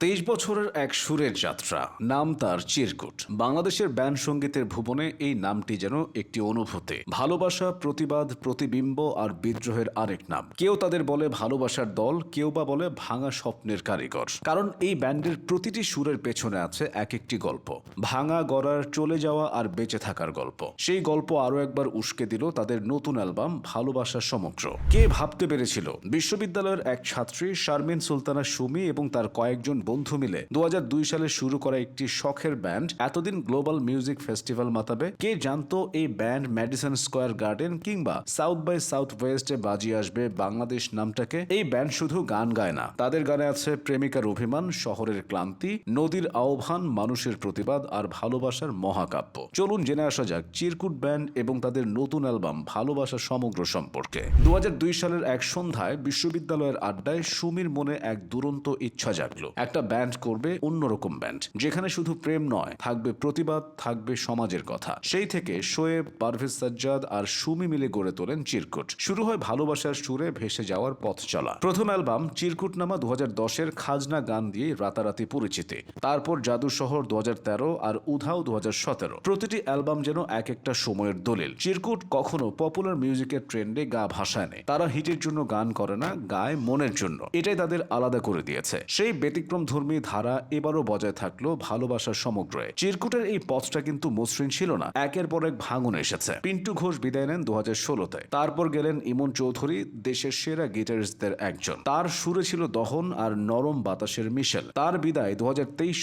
তেইশ বছরের এক সুরের যাত্রা, নাম তার চিরকুট। বাংলাদেশের ব্যান্ড সঙ্গীতের ভুবনে এই নামটি যেন একটি অনুভূতি। ভালোবাসা, প্রতিবাদ, প্রতিবিম্ব আর বিদ্রোহের আরেক নাম। কেউ তাদের বলে ভালোবাসার দল, কেউ বা বলে ভাঙা স্বপ্নের কারিগর। কারণ এই ব্যান্ডের প্রতিটি সুরের পেছনে আছে এক একটি গল্প। ভাঙা গড়ার, চলে যাওয়া আর বেঁচে থাকার গল্প। সেই গল্প আরও একবার উস্কে দিল তাদের নতুন অ্যালবাম, ভালোবাসার সমগ্র। কে ভাবতে পেরেছিল? বিশ্ববিদ্যালয়ের এক ছাত্রী, শারমিন সুলতানা সুমি এবং তার কয়েকজন বন্ধু মিলে দু হাজার দুই সালে শুরু করা একটি শখের ব্যান্ড। এতদিন গ্লোবাল মিউজিক ফেস্টিভ্যাল মাতাবে। কে জানতো এই ব্যান্ড ম্যাডিসন স্কোয়ার গার্ডেন কিংবা সাউথ বাই সাউথ ওয়েস্টে বাজিয়ে আসবে বাংলাদেশ নামটাকে? এই ব্যান্ড শুধু গান গায় না। তাদের গানে আছে প্রেমিকার অভিমান, শহরের ক্লান্তি, নদীর আহ্বান, মানুষের প্রতিবাদ আর ভালোবাসার মহাকাব্য। চলুন জেনে আসা যাক চিরকুট ব্যান্ড এবং তাদের নতুন অ্যালবাম ভালোবাসা সমগ্র সম্পর্কে। দু হাজার দুই সালের এক সন্ধ্যায় বিশ্ববিদ্যালয়ের আড্ডায় সুমির মনে এক দুরন্ত ইচ্ছা জাগলো। একটা ব্যান্ড করবে অন্যরকম ব্যান্ড যেখানে শুধু প্রেম নয়, থাকবে প্রতিবাদ, থাকবে সমাজের কথা। সেই থেকে শোয়েব, পারভেজ সাজ্জাদ আর সুমি মিলে গড়ে তোলেন চিরকুট। শুরু হয় ভালোবাসার সুরে ভেসে যাওয়ার পথ চলা। প্রথম অ্যালবাম চিরকুট নামা দু দশের খাজনা গান দিয়ে রাতারাতি পরিচিতি। তারপর জাদু শহর দু হাজার তেরো আর উধাও দু হাজার সতেরো। প্রতিটি অ্যালবাম যেন এক একটা সময়ের দলিল। চিরকুট কখনো পপুলার মিউজিকের ট্রেন্ডে গা ভাসায় নেই তারা হিটের জন্য গান করে না, গায় মনের জন্য। এটাই তাদের আলাদা করে দিয়েছে। সেই ব্যতিক্রম ধর্মী ধারা এবারও বজায় থাকল ভালোবাসার সমগ্রে চিরকুটের এই পথটা কিন্তু মসৃণ ছিল না। একের পর এক ভাঙন এসেছে। পিন্টু ঘোষ বিদায় নেন দু ষোলোতে। তারপর গেলেন ইমন চৌধুরী, দেশের সেরা গিটারিস্টদের একজন। তার সুরে ছিল দহন আর নরম বাতাসের মিশেল। তার বিদায় দু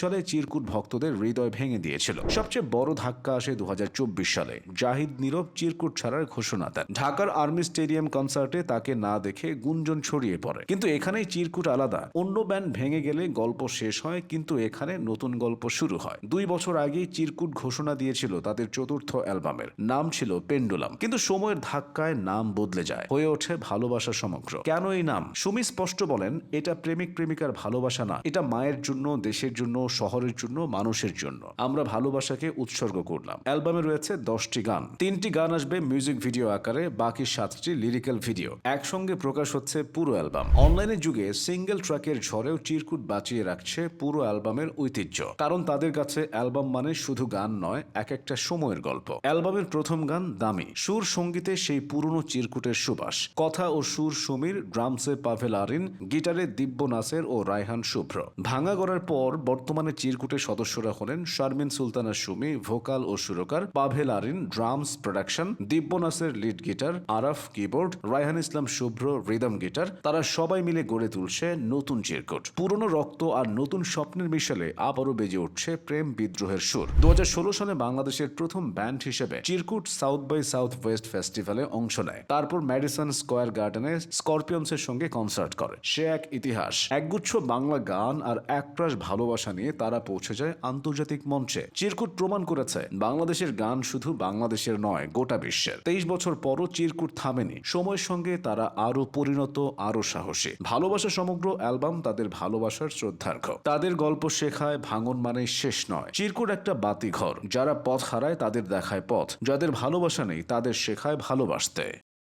সালে চিরকুট ভক্তদের হৃদয় ভেঙে দিয়েছিল। সবচেয়ে বড় ধাক্কা আসে দু হাজার চব্বিশ সালে। জাহিদ নীরব চিরকুট ছাড়ার ঘোষণা দেন। ঢাকার আর্মি স্টেডিয়াম কনসার্টে তাকে না দেখে গুঞ্জন ছড়িয়ে পড়ে। কিন্তু এখানেই চিরকুট আলাদা। অন্য ব্যান্ড ভেঙে গেলে গল্প শেষ হয়, কিন্তু এখানে নতুন গল্প শুরু হয়। দুই বছর আগেই চিরকুট ঘোষণা দিয়েছিল তাদের চতুর্থ অ্যালবামের, নাম ছিল পেন্ডুলাম। কিন্তু সময়ের ধাক্কায় নাম বদলে যায়, হয়ে ওঠে ভালোবাসা সমগ্র। কেন এই নাম? সুমি স্পষ্ট বলেন, এটা প্রেমিক প্রেমিকার ভালোবাসা না, এটা মায়ের জন্য, দেশের জন্য, শহরের জন্য, মানুষের জন্য। আমরা ভালোবাসাকে উৎসর্গ করলাম। অ্যালবামে রয়েছে দশটি গান। তিনটি গান আসবে মিউজিক ভিডিও আকারে, বাকি সাতটি লিরিক্যাল ভিডিও। একসঙ্গে প্রকাশ হচ্ছে পুরো অ্যালবাম। অনলাইনের যুগে সিঙ্গেল ট্র্যাকের ঝড়েও চিরকুট বাঁচিয়ে রাখছে পুরো অ্যালবামের ঐতিহ্য। কারণ তাদের কাছে অ্যালবাম মানে শুধু গান নয়, এক একটা সময়ের গল্প। অ্যালবামের প্রথম গান দামি। সুর সঙ্গীতে সেই পুরনো চিরকুটের সুবাস। কথা ও সুর সমীর, ড্রামসে পাভেল আরিন, গিটারে দিব্য নাসের ও রায়হান শুভ্র। ভাঙা গড়ার পর বর্তমানে চিরকুটের সদস্যরা হলেন শারমিন সুলতানা সুমি, ভোকাল ও সুরকার, Pavel Arin, drums production, Dibya Naser lead guitar, Araf keyboard, Raihan Islam Shuvro rhythm guitar. তারা সবাই মিলে গড়ে তুলছে নতুন চিরকুট। পুরনো রক্ত আর নতুন স্বপ্নের মিশেলে আবারও বেজে উঠছে প্রেম বিদ্রোহের সুর। দু সালে বাংলাদেশের প্রথম ব্যান্ড হিসেবে Chirkut South by South West ফেস্টিভ্যালে অংশ নেয়। তারপর ম্যাডিসন স্কোয়ার গার্ডেনে স্করপিয়ন্সের সঙ্গে কনসার্ট করে। সে এক ইতিহাস, একগুচ্ছ বাংলা গান আর একপ্রাস ভালোবাসা নিয়ে তারা পৌঁছে যায় আন্তর্জাতিক মঞ্চে। চিরকুট প্রমাণ করেছে, বাংলাদেশের গান শুধু বাংলাদেশের নয়, গোটা বিশ্বের। তেইশ বছর পরও চিরকুট থামেনি। সময়ের সঙ্গে তারা আরও পরিণত আরও সাহসী। ভালোবাসা সমগ্র অ্যালবাম তাদের ভালোবাসার শ্রদ্ধার্ঘ তাদের গল্প শেখায় ভাঙন মানে শেষ নয়। চিরকুট একটা বাতিঘর। যারা পথ হারায় তাদের দেখায় পথ। যাদের ভালোবাসা নেই তাদের শেখায় ভালোবাসতে।